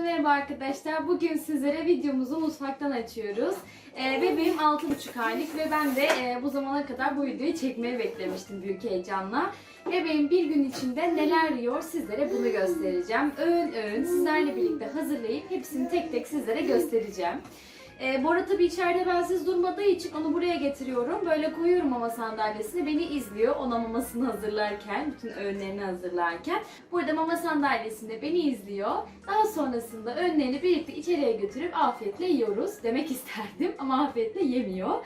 merhaba arkadaşlar. Bugün sizlere videomuzu mutfaktan açıyoruz. Ee, bebeğim 6,5 aylık ve ben de e, bu zamana kadar bu videoyu çekmeyi beklemiştim büyük heyecanla. Bebeğim bir gün içinde neler yiyor sizlere bunu göstereceğim. Öğün öğün sizlerle birlikte hazırlayıp hepsini tek tek sizlere göstereceğim. Ee, Bora tabii içeride bensiz durmadığı için onu buraya getiriyorum. Böyle koyuyorum mama sandalyesine. Beni izliyor ona mamasını hazırlarken, bütün öğünlerini hazırlarken. Burada mama sandalyesinde beni izliyor. Daha sonrasında önlerini birlikte içeriye götürüp afiyetle yiyoruz demek isterdim ama afiyetle yemiyor.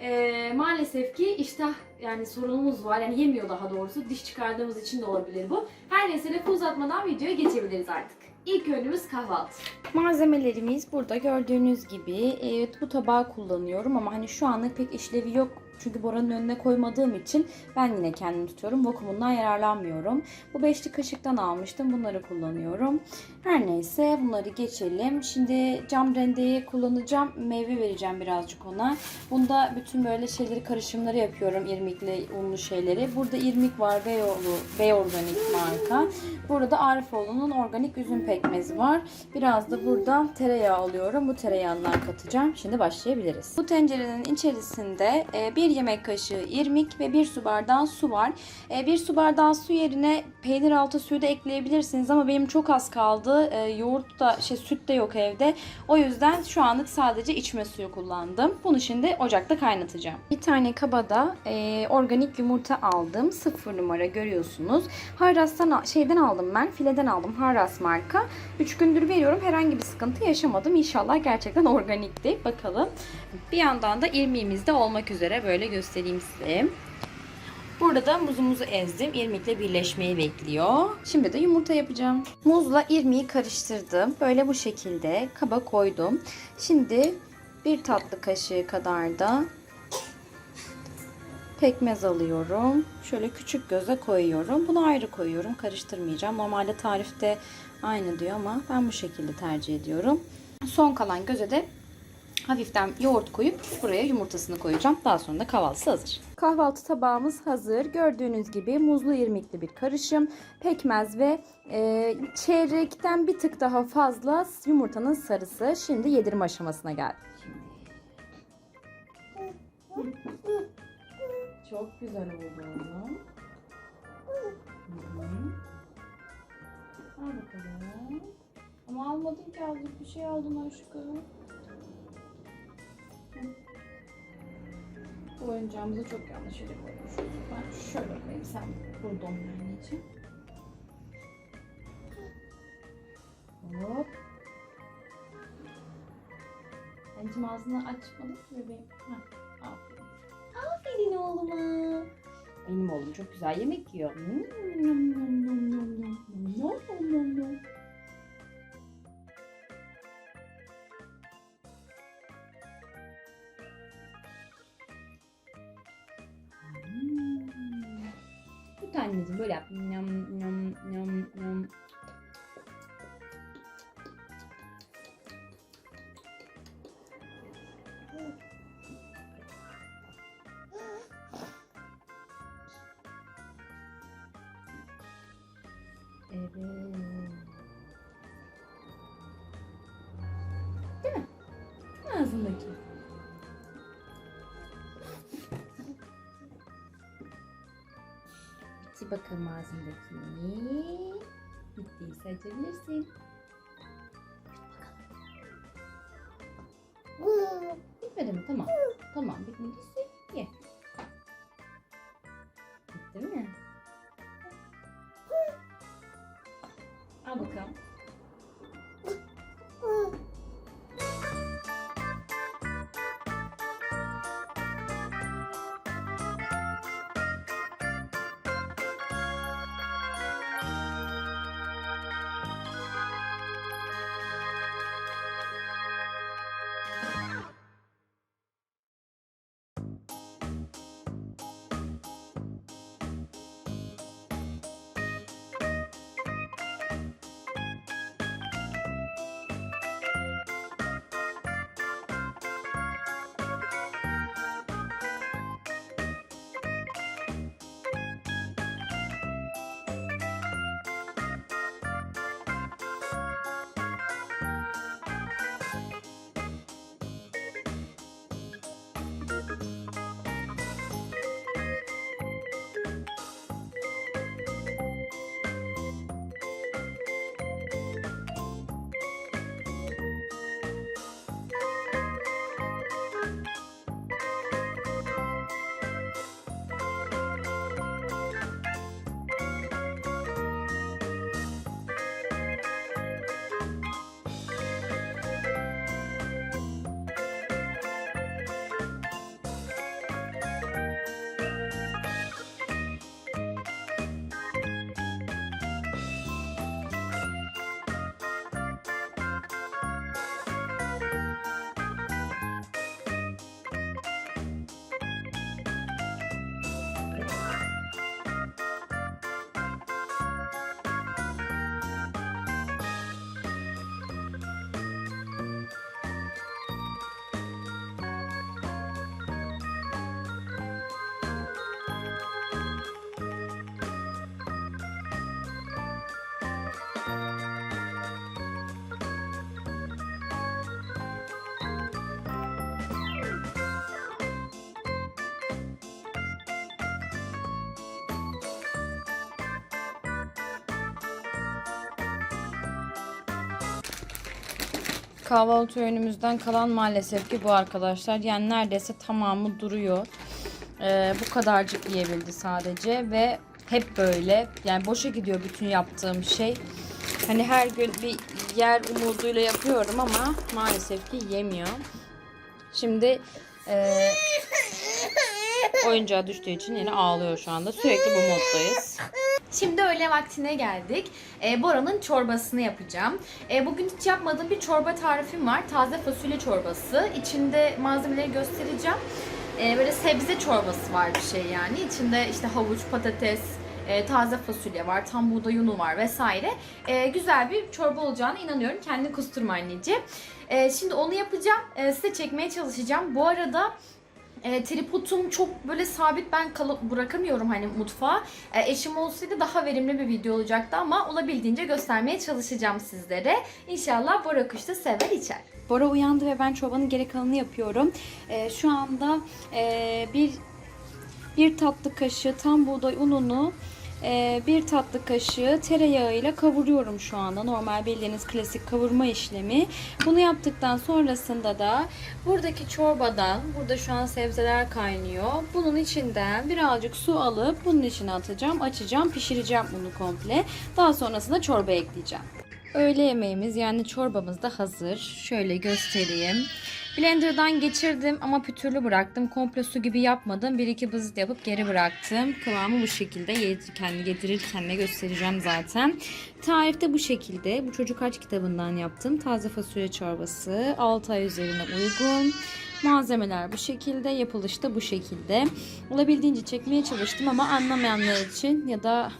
Ee, maalesef ki iştah yani sorunumuz var. Yani yemiyor daha doğrusu. Diş çıkardığımız için de olabilir bu. Her neyse lafı uzatmadan videoya geçebiliriz artık. İlk öğünümüz kahvaltı. Malzemelerimiz burada gördüğünüz gibi. Evet bu tabağı kullanıyorum ama hani şu anlık pek işlevi yok. Çünkü Bora'nın önüne koymadığım için ben yine kendim tutuyorum. Vakumundan yararlanmıyorum. Bu beşli kaşıktan almıştım. Bunları kullanıyorum. Her neyse bunları geçelim. Şimdi cam rendeyi kullanacağım. Meyve vereceğim birazcık ona. Bunda bütün böyle şeyleri karışımları yapıyorum. irmikli unlu şeyleri. Burada irmik var. Beyoğlu, Beyorganik marka. Burada Arifoğlu'nun organik üzüm pekmezi var. Biraz da burada tereyağı alıyorum. Bu tereyağından katacağım. Şimdi başlayabiliriz. Bu tencerenin içerisinde e, bir yemek kaşığı irmik ve bir su bardağı su var. E, Bir su bardağı su yerine peynir altı suyu da ekleyebilirsiniz ama benim çok az kaldı. E, Yoğurt da şey süt de yok evde. O yüzden şu anlık sadece içme suyu kullandım. Bunu şimdi ocakta kaynatacağım. Bir tane kabada e, organik yumurta aldım. Sıfır numara görüyorsunuz. Harras'tan şeyden aldım ben. Fileden aldım. Harras marka. 3 gündür veriyorum. Herhangi bir sıkıntı yaşamadım. İnşallah gerçekten organikti. Bakalım. Bir yandan da irmiğimiz de olmak üzere böyle göstereyim size. Burada da muzumuzu ezdim. İrmikle birleşmeyi bekliyor. Şimdi de yumurta yapacağım. Muzla irmiği karıştırdım. Böyle bu şekilde kaba koydum. Şimdi bir tatlı kaşığı kadar da pekmez alıyorum. Şöyle küçük göze koyuyorum. Bunu ayrı koyuyorum. Karıştırmayacağım. Normalde tarifte aynı diyor ama ben bu şekilde tercih ediyorum. Son kalan göze de hafiften yoğurt koyup buraya yumurtasını koyacağım. Daha sonra da kahvaltısı hazır. Kahvaltı tabağımız hazır. Gördüğünüz gibi muzlu irmikli bir karışım. Pekmez ve e, çeyrekten bir tık daha fazla yumurtanın sarısı. Şimdi yedirme aşamasına geldik. Çok güzel oldu oğlum. Al bakalım. Ama almadın ki azıcık bir şey aldın aşkım. Bu oyuncağımızı çok yanlış yere koymuşuz. Ben şöyle koyayım sen burada onun için. Hop. Anneciğim ağzını açmadın mı bebeğim? Heh, aferin. Aferin oğluma. Benim oğlum çok güzel yemek yiyor. Hmm, nom, nom, nom, nom, nom. Nom, nom, nom, nom. Anneciğim böyle yap. Nyam nyam nyam nyam. Evet. Değil mi? Ağzındaki. Bakalım ağzındakini. Bittiyse açabilirsin. Bitmedi mi? Tamam. Tamam bitmediyse ye. Bitti mi? Al bakalım. Kahvaltı öğünümüzden kalan maalesef ki bu arkadaşlar. Yani neredeyse tamamı duruyor. Ee, bu kadarcık yiyebildi sadece ve hep böyle. Yani boşa gidiyor bütün yaptığım şey. Hani her gün bir yer umuduyla yapıyorum ama maalesef ki yemiyor. Şimdi e, oyuncağı düştüğü için yine ağlıyor şu anda. Sürekli bu moddayız. Şimdi öğle vaktine geldik. Ee, Bora'nın çorbasını yapacağım. Ee, bugün hiç yapmadığım bir çorba tarifim var. Taze fasulye çorbası. İçinde malzemeleri göstereceğim. Ee, böyle sebze çorbası var bir şey yani. İçinde işte havuç, patates, e, taze fasulye var, tam buğday unu var vesaire. Ee, güzel bir çorba olacağına inanıyorum. Kendi kusturma anneciğim. Ee, şimdi onu yapacağım. Ee, size çekmeye çalışacağım. Bu arada e, tripodum çok böyle sabit ben kalıp bırakamıyorum hani mutfağa. E, eşim olsaydı daha verimli bir video olacaktı ama olabildiğince göstermeye çalışacağım sizlere. İnşallah Bora Kuş da sever içer. Bora uyandı ve ben çorbanın geri kalanını yapıyorum. Ee, şu anda e, bir bir tatlı kaşığı tam buğday ununu e, bir tatlı kaşığı tereyağıyla kavuruyorum şu anda. Normal bildiğiniz klasik kavurma işlemi. Bunu yaptıktan sonrasında da buradaki çorbadan, burada şu an sebzeler kaynıyor. Bunun içinden birazcık su alıp bunun içine atacağım, açacağım, pişireceğim bunu komple. Daha sonrasında çorba ekleyeceğim. Öğle yemeğimiz yani çorbamız da hazır. Şöyle göstereyim. Blender'dan geçirdim ama pütürlü bıraktım. Komple su gibi yapmadım. Bir iki bızıt yapıp geri bıraktım. Kıvamı bu şekilde. Yedirken, yedirirken de göstereceğim zaten. Tarifte bu şekilde. Bu çocuk aç kitabından yaptım. Taze fasulye çorbası. 6 ay üzerine uygun. Malzemeler bu şekilde, yapılış da bu şekilde. Olabildiğince çekmeye çalıştım ama anlamayanlar için ya da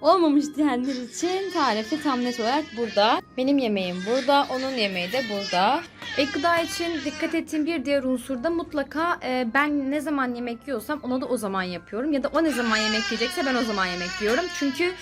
olmamış diyenler için tarifi tam net olarak burada. Benim yemeğim burada, onun yemeği de burada. Ek gıda için dikkat ettiğim bir diğer unsur da mutlaka e, ben ne zaman yemek yiyorsam onu da o zaman yapıyorum. Ya da o ne zaman yemek yiyecekse ben o zaman yemek yiyorum. Çünkü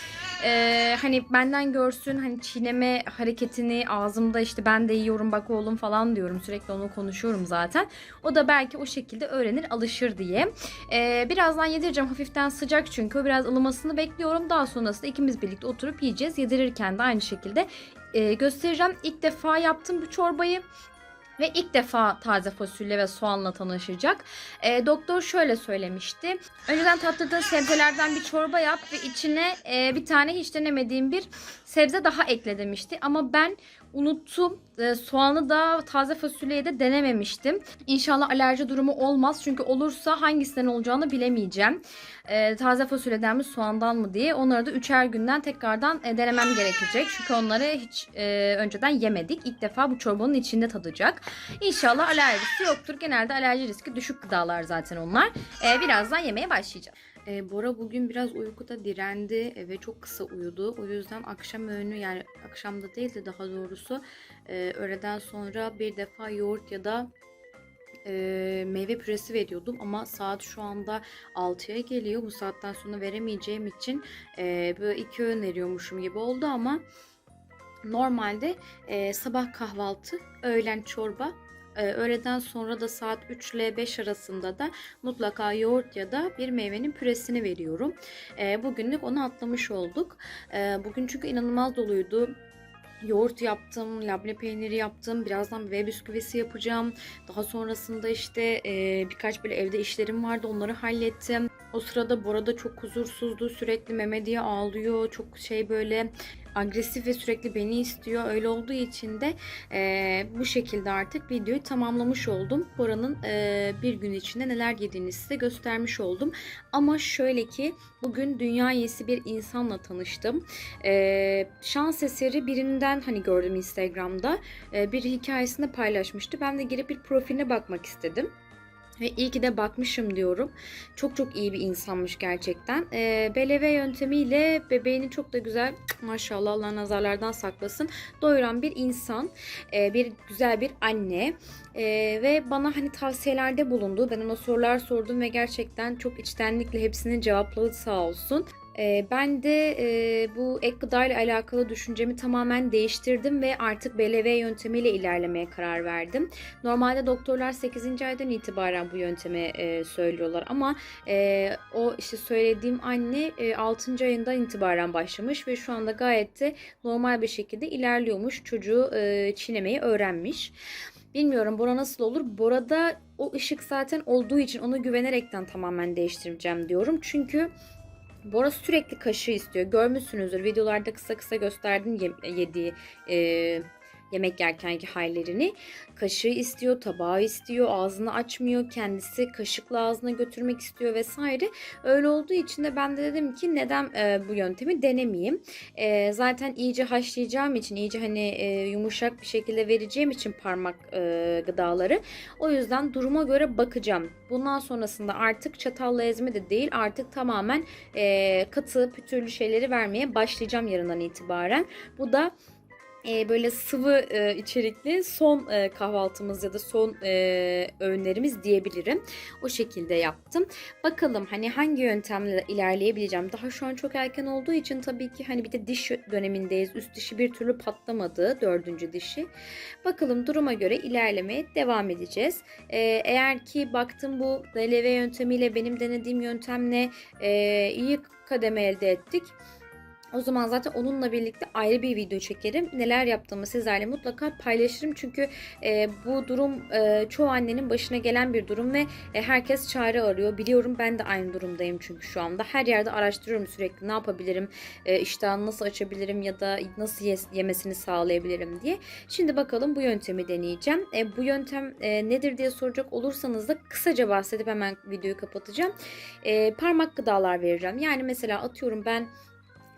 e, hani benden görsün hani çiğneme hareketini ağzımda işte ben de yiyorum bak oğlum falan diyorum. Sürekli onu konuşuyorum zaten. O da belki o şekilde öğrenir alışır diye. E, birazdan yedireceğim hafiften sıcak çünkü o biraz ılımasını bekliyorum. Daha sonrasında ikimiz birlikte oturup yiyeceğiz. Yedirirken de aynı şekilde e, göstereceğim. İlk defa yaptım bu çorbayı. Ve ilk defa taze fasulye ve soğanla tanışacak. E, doktor şöyle söylemişti. Önceden tattırdığın sebzelerden bir çorba yap ve içine e, bir tane hiç denemediğim bir sebze daha ekle demişti. Ama ben unuttum. E, soğanı da taze fasulyeyi de denememiştim. İnşallah alerji durumu olmaz. Çünkü olursa hangisinden olacağını bilemeyeceğim. E, taze fasulyeden mi soğandan mı diye. Onları da üçer günden tekrardan e, denemem gerekecek. Çünkü onları hiç e, önceden yemedik. İlk defa bu çorbanın içinde tadacak. İnşallah alerjisi yoktur. Genelde alerji riski düşük gıdalar zaten onlar. E, birazdan yemeye başlayacağım. E, Bora bugün biraz uykuda direndi e, ve çok kısa uyudu. O yüzden akşam öğünü yani akşamda değil de daha doğrusu e, öğleden sonra bir defa yoğurt ya da e, meyve püresi veriyordum ama saat şu anda 6'ya geliyor. Bu saatten sonra veremeyeceğim için e, böyle iki öğün veriyormuşum gibi oldu ama normalde e, sabah kahvaltı, öğlen çorba, e, öğleden sonra da saat 3 ile 5 arasında da mutlaka yoğurt ya da bir meyvenin püresini veriyorum. E, bugünlük onu atlamış olduk. E, bugün çünkü inanılmaz doluydu. Yoğurt yaptım, labne peyniri yaptım. Birazdan V bisküvisi yapacağım. Daha sonrasında işte e, birkaç böyle evde işlerim vardı. Onları hallettim. O sırada Bora da çok huzursuzdu. Sürekli meme diye ağlıyor. Çok şey böyle agresif ve sürekli beni istiyor. Öyle olduğu için de e, bu şekilde artık videoyu tamamlamış oldum. Bora'nın e, bir gün içinde neler yediğini size göstermiş oldum. Ama şöyle ki bugün dünya iyisi bir insanla tanıştım. E, şans eseri birinden hani gördüm Instagram'da. E, bir hikayesinde paylaşmıştı. Ben de girip bir profiline bakmak istedim. Ve iyi ki de bakmışım diyorum. Çok çok iyi bir insanmış gerçekten. Ee, BLV yöntemiyle bebeğini çok da güzel maşallah Allah nazarlardan saklasın doyuran bir insan. Ee, bir güzel bir anne. Ee, ve bana hani tavsiyelerde bulundu. Ben ona sorular sordum ve gerçekten çok içtenlikle hepsini cevapladı sağ olsun. Ee, ben de e, bu ek gıda ile alakalı düşüncemi tamamen değiştirdim ve artık BLV yöntemiyle ilerlemeye karar verdim. Normalde doktorlar 8. aydan itibaren bu yöntemi e, söylüyorlar ama e, o işte söylediğim anne e, 6. ayından itibaren başlamış ve şu anda gayet de normal bir şekilde ilerliyormuş. Çocuğu e, çiğnemeyi öğrenmiş. Bilmiyorum Bora nasıl olur. Bora'da o ışık zaten olduğu için ona güvenerekten tamamen değiştireceğim diyorum. Çünkü Bora sürekli kaşığı istiyor. Görmüşsünüzdür. Videolarda kısa kısa gösterdim ye- yediği e, yemek yerkenki hallerini. Kaşığı istiyor, tabağı istiyor, ağzını açmıyor. Kendisi kaşıkla ağzına götürmek istiyor vesaire. Öyle olduğu için de ben de dedim ki neden e, bu yöntemi denemeyeyim. E, zaten iyice haşlayacağım için, iyice hani e, yumuşak bir şekilde vereceğim için parmak e, gıdaları. O yüzden duruma göre bakacağım. Bundan sonrasında artık çatalla ezme de değil artık tamamen e, katı pütürlü şeyleri vermeye başlayacağım yarından itibaren. Bu da e, böyle sıvı e, içerikli son e, kahvaltımız ya da son e, öğünlerimiz diyebilirim. O şekilde yaptım. Bakalım hani hangi yöntemle ilerleyebileceğim. Daha şu an çok erken olduğu için tabii ki hani bir de diş dönemindeyiz. Üst dişi bir türlü patlamadı. Dördüncü dişi. Bakalım duruma göre ilerlemeye devam edeceğiz. E, eğer ki baktım bu LV yöntemiyle benim denediğim yöntemle e, iyi kademe elde ettik. O zaman zaten onunla birlikte ayrı bir video çekerim. Neler yaptığımı sizlerle mutlaka paylaşırım. Çünkü e, bu durum e, çoğu annenin başına gelen bir durum ve e, herkes çare arıyor. Biliyorum ben de aynı durumdayım çünkü şu anda. Her yerde araştırıyorum sürekli ne yapabilirim, e, iştahını nasıl açabilirim ya da nasıl yes- yemesini sağlayabilirim diye. Şimdi bakalım bu yöntemi deneyeceğim. E, bu yöntem e, nedir diye soracak olursanız da kısaca bahsedip hemen videoyu kapatacağım. E, parmak gıdalar vereceğim. Yani mesela atıyorum ben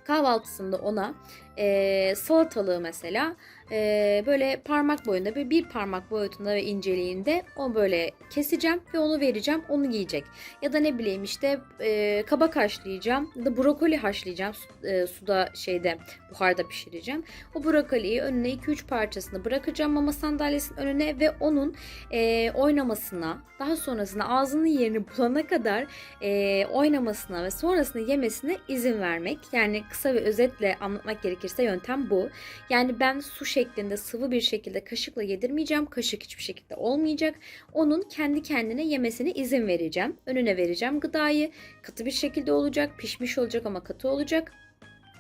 kahvaltısında ona e, salatalığı mesela e, böyle parmak boyunda bir, bir parmak boyutunda ve inceliğinde onu böyle keseceğim ve onu vereceğim onu yiyecek. Ya da ne bileyim işte e, kabak haşlayacağım ya da brokoli haşlayacağım e, suda şeyde buharda pişireceğim. O brokoliyi önüne 2-3 parçasını bırakacağım mama sandalyesinin önüne ve onun e, oynamasına daha sonrasında ağzının yerini bulana kadar e, oynamasına ve sonrasında yemesine izin vermek. Yani kısa ve özetle anlatmak gerekirse yöntem bu. Yani ben su şeklinde sıvı bir şekilde kaşıkla yedirmeyeceğim. Kaşık hiçbir şekilde olmayacak. Onun kendi kendine yemesine izin vereceğim. Önüne vereceğim gıdayı. Katı bir şekilde olacak. Pişmiş olacak ama katı olacak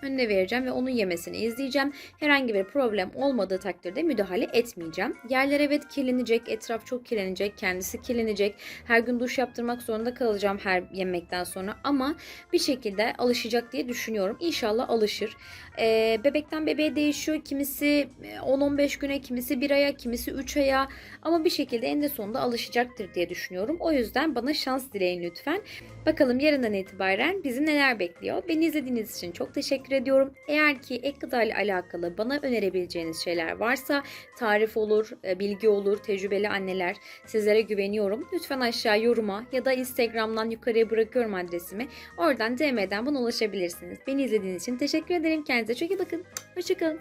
önüne vereceğim ve onun yemesini izleyeceğim. Herhangi bir problem olmadığı takdirde müdahale etmeyeceğim. Yerler evet kirlenecek, etraf çok kirlenecek, kendisi kirlenecek. Her gün duş yaptırmak zorunda kalacağım her yemekten sonra ama bir şekilde alışacak diye düşünüyorum. İnşallah alışır. Ee, bebekten bebeğe değişiyor. Kimisi 10-15 güne, kimisi 1 aya, kimisi 3 aya ama bir şekilde en de sonunda alışacaktır diye düşünüyorum. O yüzden bana şans dileyin lütfen. Bakalım yarından itibaren bizi neler bekliyor. Beni izlediğiniz için çok teşekkür ediyorum. Eğer ki ek gıda ile alakalı bana önerebileceğiniz şeyler varsa tarif olur, e, bilgi olur, tecrübeli anneler sizlere güveniyorum. Lütfen aşağı yoruma ya da Instagram'dan yukarıya bırakıyorum adresimi. Oradan DM'den bana ulaşabilirsiniz. Beni izlediğiniz için teşekkür ederim. Kendinize çok iyi bakın. Hoşçakalın.